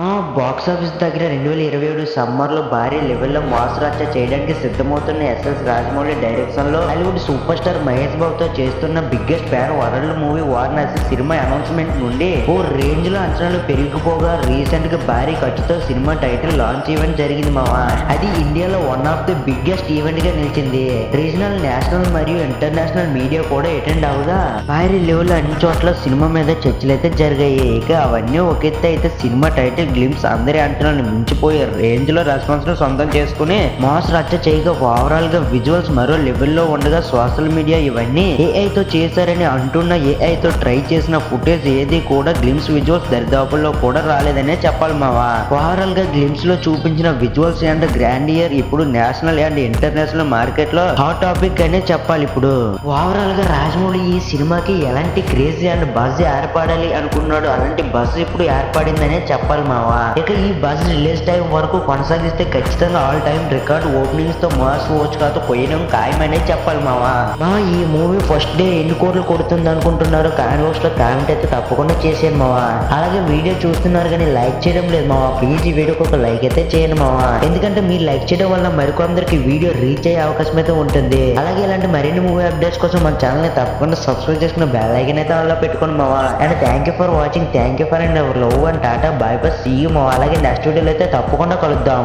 No, box office దగ్గర రెండు వేల ఇరవై ఏడు సమ్మర్లో భారీ లెవెల్లో మాస్ రచ్చ చేయడానికి సిద్ధమవుతున్న ఎస్ఎస్ రాజమౌళి డైరెక్షన్లో హాలీవుడ్ సూపర్ స్టార్ మహేష్ బాబుతో చేస్తున్న biggest fan world movie Varanasi cinema announcement నుండి ఓ రేంజ్లో అంచనాలు పెరిగిపోగా రీసెంట్గా భారీ ఖర్చుతో సినిమా టైటిల్ లాంచ్ ఈవెంట్ జరిగింది మావా. అది ఇండియాలో వన్ ఆఫ్ ది బిగ్గెస్ట్ ఈవెంట్గా నిలిచింది. రీజనల్ నేషనల్ మరియు ఇంటర్నేషనల్ మీడియా కూడా అటెండ్ అవగా భారీ లెవెల్ అన్ని చోట్ల సినిమా మీద చర్చలు అయితే జరిగాయి. ఇక అవన్నీ ఒక ఎత్తు అయితే సినిమా టైటిల్ గ్లిమ్స్ అందరి అంచనాలను మించిపోయే రేంజ్లో రెస్పాన్స్ను సొంతం చేసుకుని మాస్ రచ్చ చేయగా ఓవరాల్గా విజువల్స్ మరో లెవెల్లో ఉండగా సోషల్ మీడియా ఇవన్నీ ఏఐ తో చేశారని అంటున్న ఏఐ తో ట్రై చేసిన ఫుటేజ్ ఏది కూడా గ్లిమ్స్ విజువల్స్ దరిదాపుల్లో కూడా రాలేదనే చెప్పాలి మావా. ఓవరాల్గా గ్లిమ్స్లో చూపించిన విజువల్స్ అండ్ గ్రాండ్ ఇయర్ ఇప్పుడు నేషనల్ అండ్ ఇంటర్నేషనల్ మార్కెట్లో హాట్ టాపిక్ అనే చెప్పాలి ఇప్పుడు. ఓవరాల్గా రాజమౌళి ఈ సినిమాకి ఎలాంటి క్రేజీ అండ్ బజ్ ఏర్పడాలి అనుకున్నాడు? అలాంటి బజ్ ఇప్పుడు ఏర్పడిందనే చెప్పాలి మావా. ఇక ఈ బజ్ రిలీజ్ టైం వరకు కొనసాగిస్తే ఖచ్చితంగా ఆల్ టైం రికార్డ్ ఓపెనింగ్స్తో మాస్ వాచ్ కాతో పోయినాం ఖాయమనే చెప్పాలి మావా. మా ఈ మూవీ ఫస్ట్ డే ఎన్ని కోట్లు కొడుతుంది అనుకుంటున్నారు కామెంట్ బాక్స్లో కామెంట్ అయితే తప్పకుండా చేసేయండి మావా. అలాగే వీడియో చూస్తున్నారు కానీ లైక్ చేయడం లేదు మావా. ప్లీజ్ ఈ వీడియోకి ఒక లైక్ అయితే చేయండి మావా. ఎందుకంటే మీరు లైక్ చేయడం వల్ల మరికొందరికి వీడియో రీచ్ అయ్యే అవకాశం అయితే ఉంటుంది. అలాగే ఇలాంటి మరిన్ని మూవీ అప్డేట్స్ కోసం మన ఛానల్ని తప్పకుండా సబ్స్క్రైబ్ చేసుకున్న బెల్ ఐకన్ అయితే అలా పెట్టుకోండి మావా. And thank you for watching thank you for and love and tata bye bus see you అలాగే నెక్స్ట్ వీడియోలో అయితే తప్పకుండా కలుద్దాం.